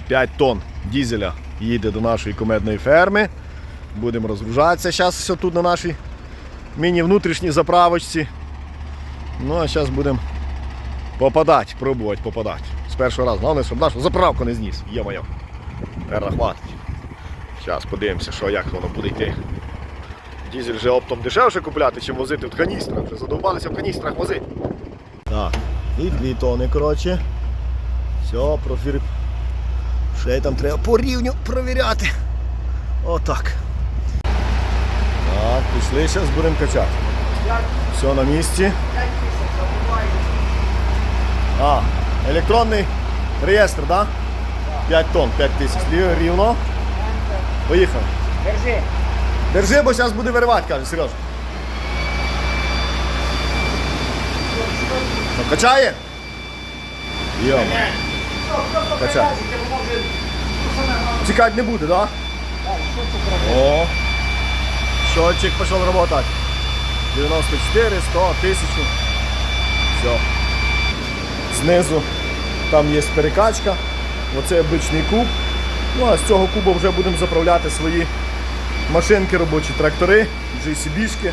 5 тонн дізеля їде до нашої комедної ферми. Будемо розгружатися зараз тут на нашій міні-внутрішній заправочці. Ну а зараз будемо попадати, пробувати попадати. З першого разу. Головне, щоб нашу заправку не зніс. Є моя. хватить. Зараз подивимося, що як воно буде йти. Дізель вже оптом дешевше купляти, чим возити в каністрах. Вже задовбалися в каністрах возити. Так, і дві тони, коротше. Все, профір. Ще й там треба по рівню провіряти. Отак. Так, пішли, зараз будемо качати. Все на місці. А, електронний реєстр, так? Да? 5 тонн, 5 тисяч. Рівно. Поїхали. Держи. Держи, бо зараз буде виривати, каже Сережа. Качає? Йо. Качає. Чекати не буде, так? О. Щотчик пішов працювати. 94, 100, 1000. Все. Знизу там є перекачка. Оце обичний куб. Ну а з цього кубу вже будемо заправляти свої машинки робочі, трактори, JCB-шки.